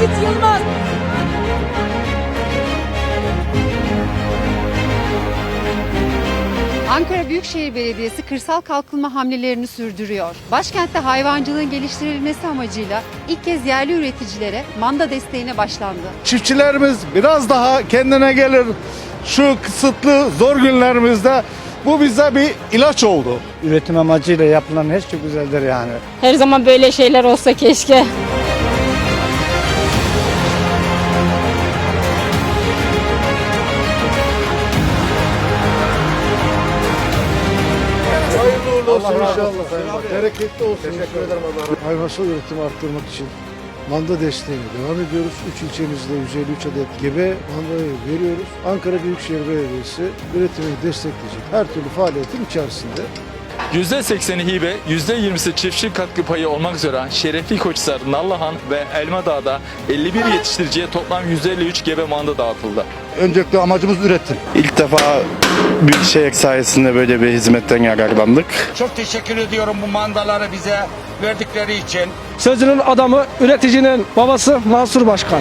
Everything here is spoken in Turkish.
Reşit Yılmaz. Ankara Büyükşehir Belediyesi kırsal kalkınma hamlelerini sürdürüyor. Başkentte hayvancılığın geliştirilmesi amacıyla ilk kez yerli üreticilere manda desteğine başlandı. Çiftçilerimiz biraz daha kendine gelir. Şu kısıtlı zor günlerimizde bu bize bir ilaç oldu. Üretim amacıyla yapılan her şey güzeldir yani. Her zaman böyle şeyler olsa keşke. Olsun inşallah. Bereketli olsun. Teşekkür ederim Allah Hayvansal üretimi arttırmak için manda desteğine devam ediyoruz. 3 ilçemizde 153 adet gebe mandayı veriyoruz. Ankara Büyükşehir Belediyesi üretimi destekleyecek her türlü faaliyetin içerisinde. %80'i hibe, %20'si çiftçi katkı payı olmak üzere Şerefli Koçhisar, Nallıhan ve Elmadağ'da 51 yetiştiriciye toplam 153 gebe manda dağıtıldı. Öncelikle amacımız üretim. İlk defa Büyükşehir sayesinde böyle bir hizmetten yararlandık. Çok teşekkür ediyorum bu mandaları bize verdikleri için. Sözünün adamı, üreticinin babası Mansur Başkan.